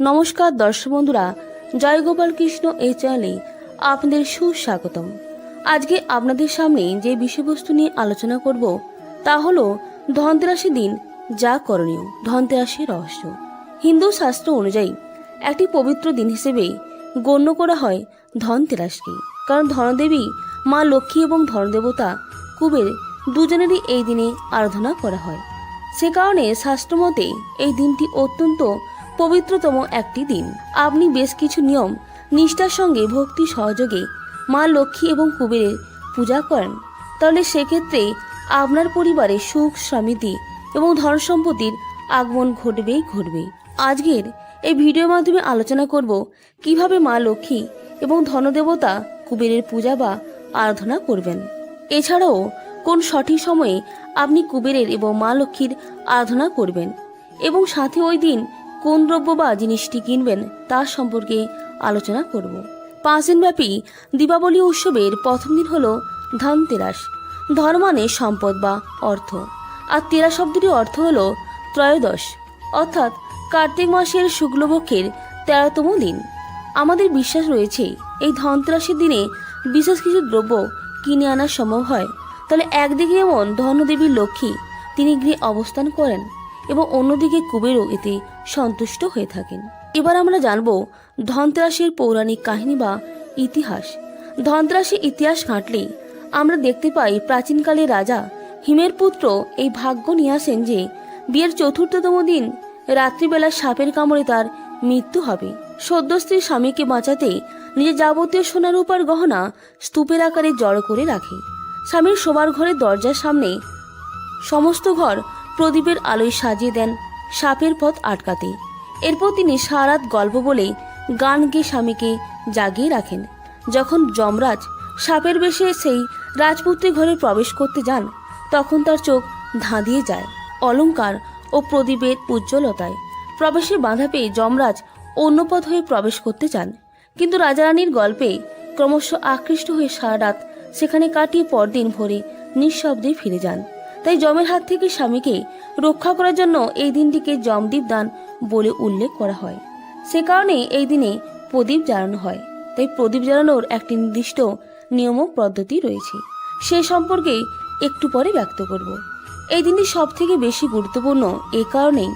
নমস্কার দর্শক বন্ধুরা, জয় গোপাল কৃষ্ণ এই চ্যানেলে আপনাদের সুস্বাগতম। আজকে আপনাদের সামনে যে বিষয়বস্তু নিয়ে আলোচনা করব, তা হলো ধনতেরাসী দিন, যা করণীয় ধনতেরাসী রহস্য। হিন্দু শাস্ত্র অনুযায়ী একটি পবিত্র দিন হিসেবে গণ্য করা হয় ধনতেরাসকে। কারণ ধনদেবী মা লক্ষ্মী এবং ধনদেবতা কুবের দুজনেরই এই দিনে আরাধনা করা হয়। সে কারণে শাস্ত্রমতে এই দিনটি অত্যন্ত পবিত্রতম একটি দিন। আপনি বেশ কিছু নিয়ম, নিষ্ঠার সঙ্গে ভক্তি সহযোগে মা লক্ষ্মী এবং কুবেরের পূজা করেন। তাহলে সেক্ষেত্রে আপনার পরিবারে সুখ, সমৃদ্ধি এবং ধন সম্পত্তির আগমন ঘটবেই ঘটবে। আজকের এই ভিডিওর মাধ্যমে আলোচনা করব কীভাবে মা লক্ষ্মী এবং ধনদেবতা কুবেরের পূজা বা আরাধনা করবেন। এছাড়াও কোন সঠিক সময়ে আপনি কুবেরের এবং মা লক্ষ্মীর আরাধনা করবেন এবং সাথে ওই দিন কোন দ্রব্য বা জিনিসটি কিনবেন তার সম্পর্কে আলোচনা করব। পাঁচ দিনব্যাপী দীপাবলি উৎসবের প্রথম দিন হল ধনতেরাস ধন মানে সম্পদ বা অর্থ। আর তেরা শব্দটির অর্থ হল ত্রয়োদশ, অর্থাৎ কার্তিক মাসের শুক্লপক্ষের তেরোতম দিন। আমাদের বিশ্বাস রয়েছে, এই ধনতেরাসের দিনে বিশেষ কিছু দ্রব্য কিনে আনা সম্ভব হয়। তাহলে একদিকে যেমন ধনদেবী লক্ষ্মী, তিনি গৃহে অবস্থান করেন। এবং অন্যদিকে কুবেরও এতে সন্তুষ্ট হয়ে থাকেন। এবার আমরা জানব ধনতেরাসের পৌরাণিক কাহিনী বা ইতিহাস। ধনতেরাসের ইতিহাস ঘাঁটলে আমরা দেখতে পাই প্রাচীনকালে রাজা হিমের পুত্র এই ভাগ্য নিয়ে আসেন যে বিয়ের চতুর্থতম দিন রাত্রিবেলা সাপের কামড়ে তার মৃত্যু হবে। সদ্য স্ত্রীর স্বামীকে বাঁচাতে নিজের যাবতীয় সোনার উপর গহনা স্তূপের আকারে জড়ো করে রাখে। স্বামীর শোবার ঘরের দরজার সামনে সমস্ত ঘর প্রদীপের আলোয় সাজিয়ে দেন সাপের পথ আটকাতে। এরপর তিনি সারাত গল্প বলে গান গেয়ে স্বামীকে জাগিয়ে রাখেন। যখন যমরাজ সাপের বেশে সেই রাজপুত্রী ঘরে প্রবেশ করতে যান, তখন তার চোখ ধাঁধিয়ে যায় অলংকার ও প্রদীপের উজ্জ্বলতায়। প্রবেশে বাধা পেয়ে যমরাজ অন্য পথ হয়ে প্রবেশ করতে চান। কিন্তু রাজারানীর গল্পে ক্রমশ আকৃষ্ট হয়ে সারা রাত সেখানে কাটিয়ে পরদিন ভোরে নিঃশব্দে ফিরে যান। তাই জমের হাত থেকে স্বামীকে রক্ষা করার জন্য এই দিনটিকে যমদীপ দান বলে উল্লেখ করা হয়। সে কারণে এই দিনে প্রদীপ জ্বালানো হয়। তাই প্রদীপ জ্বালানোর একটি নির্দিষ্ট নিয়ম পদ্ধতি রয়েছে। সে সম্পর্কে একটু পরে ব্যক্ত করব। এই দিনটি সব থেকে বেশি গুরুত্বপূর্ণ এ কারণেই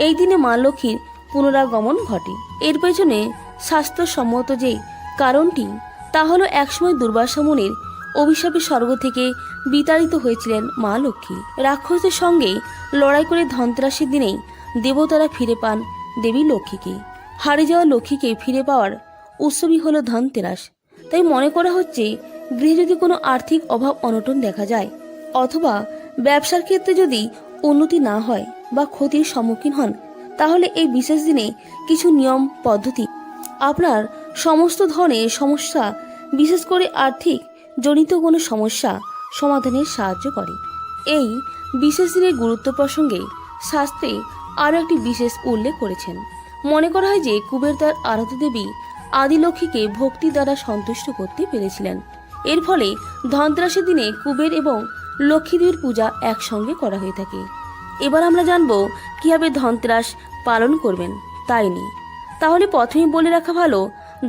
এই দিনে মা লক্ষ্মীর পুনরাগমন ঘটে। এর পেছনে স্বাস্থ্যসম্মত যে কারণটি, তা হলো একসময় দুর্বাসা মুনির অভিশাপের স্বর্গ থেকে বিতাড়িত হয়েছিলেন মা লক্ষ্মী। রাক্ষসদের সঙ্গে লড়াই করে ধনতেরাসের দিনেই দেবতারা ফিরে পান দেবী লক্ষ্মীকে। হারিয়ে যাওয়া লক্ষ্মীকে ফিরে পাওয়ার উৎসবই হলো ধনতেরাস। তাই মনে করা হচ্ছে, গৃহে যদি কোনো আর্থিক অভাব অনটন দেখা যায়, অথবা ব্যবসার ক্ষেত্রে যদি উন্নতি না হয় বা ক্ষতির সম্মুখীন হন, তাহলে এই বিশেষ দিনে কিছু নিয়ম, পদ্ধতি, আপনার সমস্ত ধরনের সমস্যা, বিশেষ করে আর্থিক জনিত কোনো সমস্যা সমাধানে সাহায্য করে। এই বিশেষ দিনের গুরুত্ব প্রসঙ্গে শাস্ত্রে আরও একটি বিশেষ উল্লেখ করেছেন। মনে করা হয় যে কুবের তার আরাধ্য দেবী আদিলক্ষ্মীকে ভক্তি দ্বারা সন্তুষ্ট করতে পেরেছিলেন। এর ফলে ধনতেরাসের দিনে কুবের এবং লক্ষ্মীদেবীর পূজা একসঙ্গে করা হয়ে থাকে। এবার আমরা জানব কীভাবে ধনতেরাস পালন করবেন, তাই নিয়ে। তাহলে প্রথমেই বলে রাখা ভালো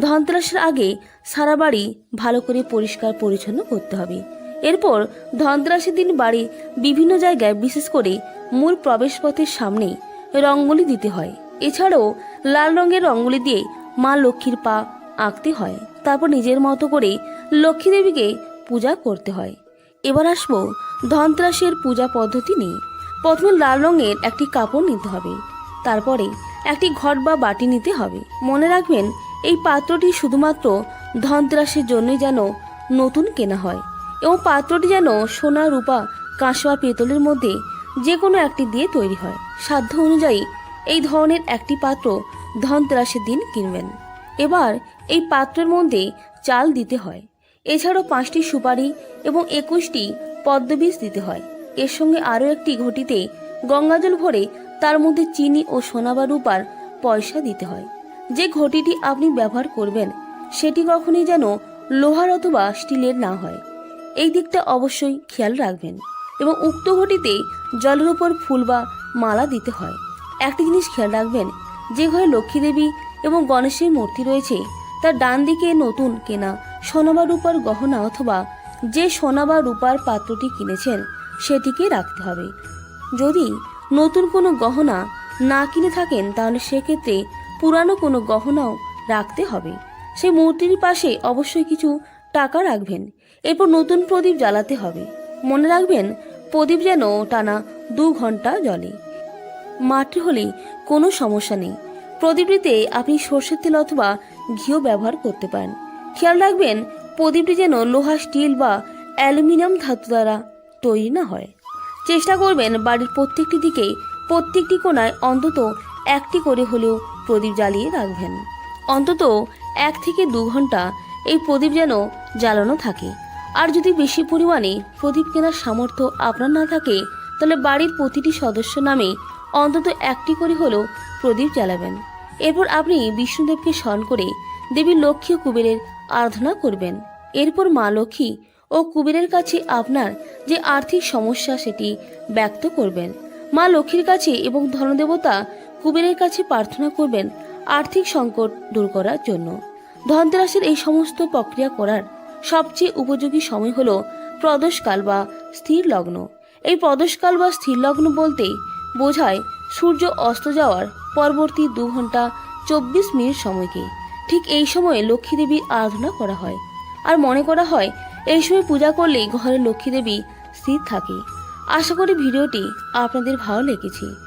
ধনতেরাসের আগে সারা বাড়ি ভালো করে পরিষ্কার পরিচ্ছন্ন করতে হবে। এরপর ধনতেরাসের দিন বাড়ি বিভিন্ন জায়গায় বিশেষ করে মূল প্রবেশপথের সামনে রঙ্গোলি দিতে হয়। এছাড়াও লাল রঙের রঙ্গোলি দিয়ে মা লক্ষ্মীর পা আঁকতে হয়। তারপর নিজের মতো করে লক্ষ্মী দেবীকে পূজা করতে হয়। এবার আসব ধনতেরাসের পূজা পদ্ধতি নিয়ে। প্রথমে লাল রঙের একটি কাপড় নিতে হবে। তারপরে একটি ঘট বা বাটি নিতে হবে। মনে রাখবেন এই পাত্রটি শুধুমাত্র ধনতেরাসের জন্যই যেন নতুন কেনা হয় এবং পাত্রটি যেন সোনা, রূপা কাঁসা পেতলের মধ্যে যে কোনো একটি দিয়ে তৈরি হয়। সাধ্য অনুযায়ী এই ধরনের একটি পাত্র ধনতেরাসের দিন কিনবেন। এবার এই পাত্রের মধ্যে চাল দিতে হয়। এছাড়াও পাঁচটি সুপারি এবং একুশটি পদ্মবীজ দিতে হয়। এর সঙ্গে আরও একটি ঘটিতে গঙ্গাজল ভরে তার মধ্যে চিনি ও সোনা বা রূপার পয়সা দিতে হয়। যে ঘটিটি আপনি ব্যবহার করবেন, সেটি কখনই যেন লোহার অথবা স্টিলের না হয়। এই দিকটা অবশ্যই খেয়াল রাখবেন এবং উক্ত ঘটিতে জলের উপর ফুল বা মালা দিতে হয়। একটি জিনিস খেয়াল রাখবেন, যে ঘরে লক্ষ্মী দেবী এবং গণেশের মূর্তি রয়েছে, তার ডান দিকে নতুন কেনা সোনা বা রূপার গহনা অথবা যে সোনা বা রূপার পাত্রটি কিনেছেন, সেটিকে রাখতে হবে। যদি নতুন কোনো গহনা না কিনে থাকেন, তাহলে সেক্ষেত্রে পুরানো কোনো গহনাও রাখতে হবে। সেই মূর্তির পাশে অবশ্যই কিছু টাকা রাখবেন। এরপর নতুন প্রদীপ জ্বালাতে হবে। মনে রাখবেন, প্রদীপ যেন টানা দু ঘণ্টা জ্বলে। মাটি হলে কোনো সমস্যা নেই। প্রদীপটিতে আপনি সর্ষের তেল অথবা ঘিও ব্যবহার করতে পারেন। খেয়াল রাখবেন, প্রদীপটি যেন লোহা, স্টিল বা অ্যালুমিনিয়াম ধাতু দ্বারা তৈরি না হয়। চেষ্টা করবেন বাড়ির প্রত্যেকটি দিকে প্রত্যেকটি কোণায় অন্তত একটি করে হলেও প্রদীপ জ্বালিয়ে রাখবেন। অন্তত এক থেকে দু ঘণ্টা এই প্রদীপ যেন জ্বালানো থাকে। আর যদি বেশি পরিমাণে প্রদীপ কেনার সামর্থ্য আপনার না থাকে, তাহলে বাড়ির প্রতিটি সদস্য নামে অন্তত একটি করে হলেও প্রদীপ জ্বালাবেন। এরপর আপনি বিষ্ণুদেবকে স্মরণ করে দেবী লক্ষ্মী ও কুবেরের আরাধনা করবেন। এরপর মা লক্ষ্মী ও কুবেরের কাছে আপনার যে আর্থিক সমস্যা সেটি ব্যক্ত করবেন। মা লক্ষ্মীর কাছে এবং ধনদেবতা কুবেরের কাছে প্রার্থনা করবেন আর্থিক সংকট দূর করার জন্য। ধনতেরাসের এই সমস্ত প্রক্রিয়া করার সবচেয়ে উপযোগী সময় হলো প্রদোষকাল বা স্থির লগ্ন। এই প্রদোষকাল বা স্থির লগ্ন বলতে বোঝায় সূর্য অস্ত যাওয়ার পরবর্তী দু ঘণ্টা চব্বিশ মিনিট সময়কে। ঠিক এই সময়ে লক্ষ্মী দেবীর আরাধনা করা হয়। আর মনে করা হয়, এই সময় পূজা করলেই ঘরে লক্ষ্মী দেবী স্থির থাকে। আশা করি ভিডিওটি আপনাদের ভালো লেগেছে।